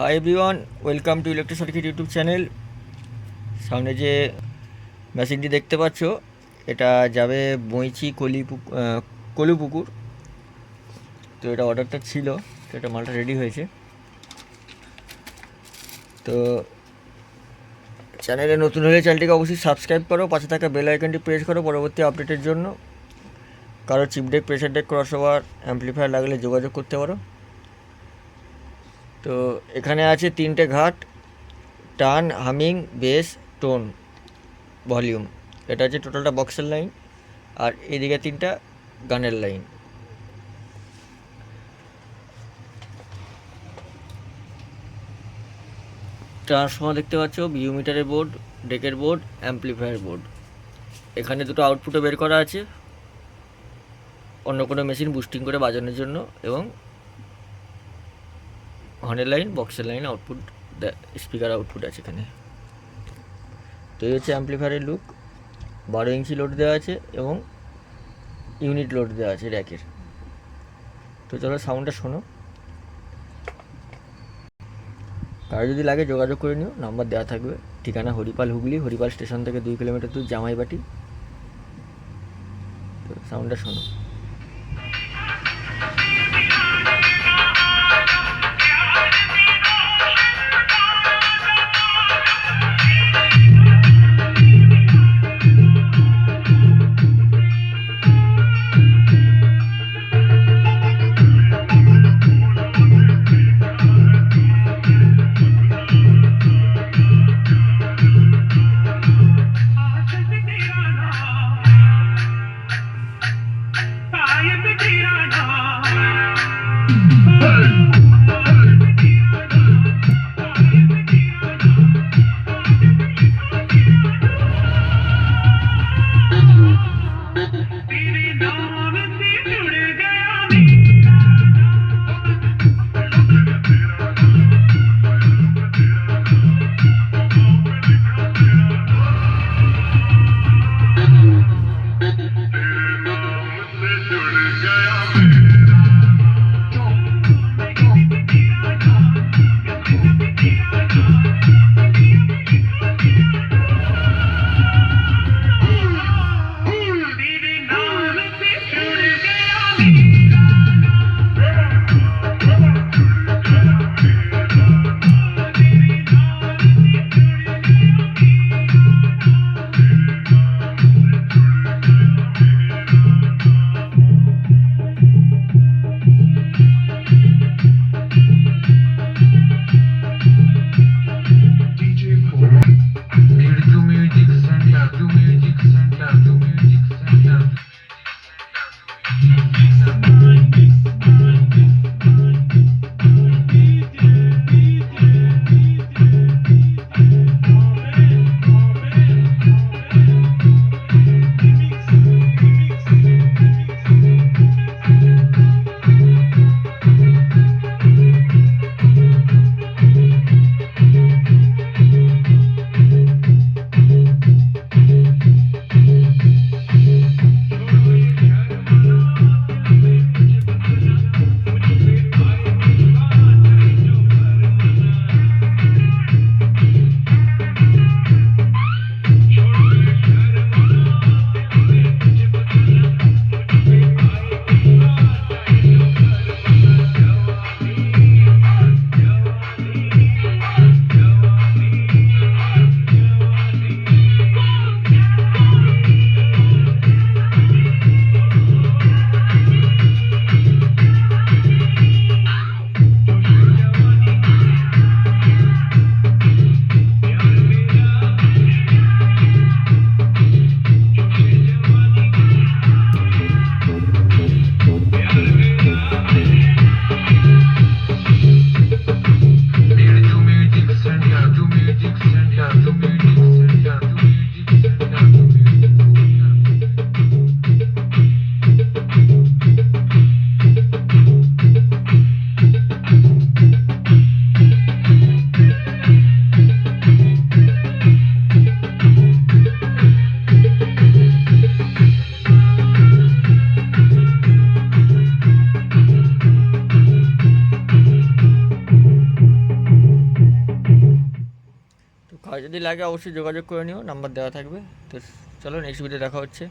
Hi everyone welcome to electro circuit YouTube channel সামনে যে মেশিনটি দেখতে পাচ্ছ এটা যাবে বইচি কলি পুক- আহ, কলুপুকুর তো এটা অর্ডারটা ছিল তো এটা মালটা রেডি হয়েছে। তো চ্যানেলে নতুন হলে চ্যানেলটিকে অবশ্যই সাবস্ক্রাইব করো পাশে থাকা বেল আইকনটি প্রেস করো পরবর্তী আপডেটের জন্য। কারও chip deck pressure deck crossover amplifier লাগলে যোগাযোগ করতে পারো। তো এখানে আছে তিনটে ঘাট, টান, হামিং, বেস, টোন, ভলিউম। এটা হচ্ছে টোটালটা বক্সের লাইন, আর এদিকে তিনটা গানের লাইন। ট্রান্সফর্মার দেখতে পাচ্ছ ভিউ মিটারের বোর্ড, ডেকের বোর্ড, অ্যাম্পলিফায়ার বোর্ড। এখানে দুটো আউটপুটও বের করা আছে, অন্য কোনো মেশিন বুস্টিং করে বাজানোর জন্য, এবং হর্নের লাইন বক্সের লাইন আউটপুট স্পিকার আউটপুট আছে এখানে। তো এই হচ্ছে অ্যাম্পলিফায়ারের লুক বারো ইঞ্চি লোড দেওয়া আছে এবং ইউনিট লোড দেওয়া আছে র্যাকের তো চলো সাউন্ডটা শোনো। কারও যদি লাগে যোগাযোগ করে নিও নাম্বার দেওয়া থাকবে। ঠিকানা হরিপাল হুগলি, হরিপাল স্টেশন থেকে দুই কিলোমিটার দূর জামাইবাটি। তো সাউন্ডটা শোনো। যদি লাগে অবশ্যই যোগাযোগ করে নিও নাম্বার দেওয়া থাকবে। তো চলো নেক্সট ভিডিও দেখা হচ্ছে।